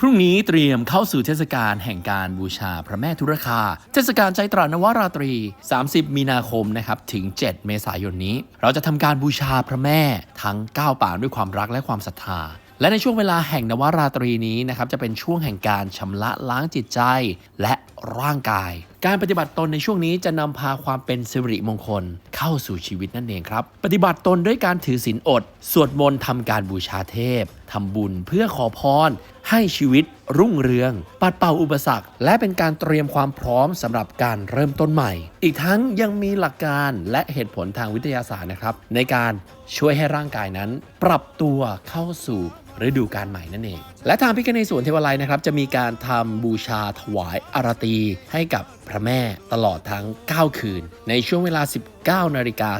พรุ่งนี้เตรียมเข้าสู่เทศกาลแห่งการบูชาพระแม่ทุรคา เทศกาลใจตรานวราตรี 30 มีนาคมนะครับถึง 7 เมษายนนี้ เราจะทำการบูชาพระแม่ทั้ง 9ปางด้วยความรักและความศรัทธาและในช่วงเวลาแห่งนวราตรีนี้นะครับจะเป็นช่วงแห่งการชำระล้างจิตใจและร่างกาย การปฏิบัติตนในช่วงนี้จะนำพาความเป็นสิริมงคลเข้าสู่ชีวิตนั่นเองครับ ปฏิบัติตนด้วยการถือศีลอด สวดมนต์ทำการบูชาเทพทำบุญเพื่อขอพร ให้ชีวิต รุ่งเรือง ปัดเป่าอุปสรรค และเป็นการเตรียมความพร้อมสำหรับการเริ่มต้นใหม่ อีกทั้งยังมีหลักการและเหตุผลทางวิทยาศาสตร์นะครับ ในการช่วยให้ร่างกายนั้น ปรับตัวเข้าสู่ฤดูการใหม่นั่นเอง และทางพิคเนสวนเทวาลัยนะครับ จะมีการทำบูชาถวายอารตีให้กับพระแม่ตลอดทั้ง 9 คืน ในช่วงเวลา 19นาฬิกา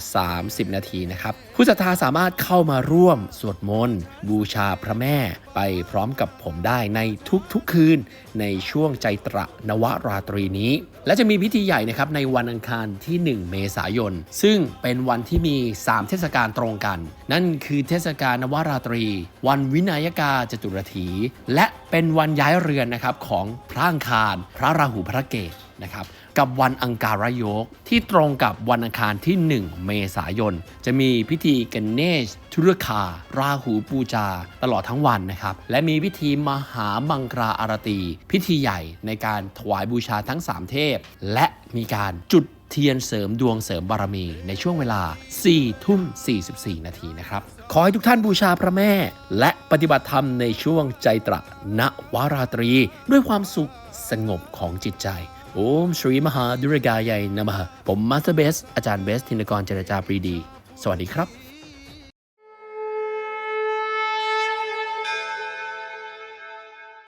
30 นาทีนะครับ ผู้ศรัทธาสามารถเข้ามาร่วมสวดมนต์บูชาพระแม่ไปพร้อมกับผมได้ในทุุกๆคืน ในช่วงใจตระนวราตรีนี้ และจะมีพิธีใหญ่นะครับในวันอังคารที่ 1 เมษายน ซึ่งเป็นวันที่มี 3 เทศกาลตรงกัน นั่นคือเทศกาลนวราตรี วันวินัยกาจตุรถี และเป็นวันย้ายเรือนนะครับของพระอังคาร พระราหูพระเกต นะครับกับวันอังการยกที่ตรงกับวันอังคารที่ 1 เมษายน จะมีพิธีกันเนชทุรคา ราหูปูจา ตลอดทั้งวันนะครับ และมีพิธีมหามังคราอารตี พิธีใหญ่ในการถวายบูชาทั้ง 3 เทพ และมีการจุดเทียนเสริมดวงเสริมบารมีในช่วงเวลา 4 ทุ่ม 44 นาทีนะครับ ขอให้ทุกท่านบูชาพระแม่ และปฏิบัติธรรมในช่วงใจตระณวาราตรี ด้วยความสุขสงบของจิตใจ โอมชรีมหาดุรกายายนมหผมมาสเตอร์เบส อาจารย์เบส ธินกรเจรจาปรีดี สวัสดีครับ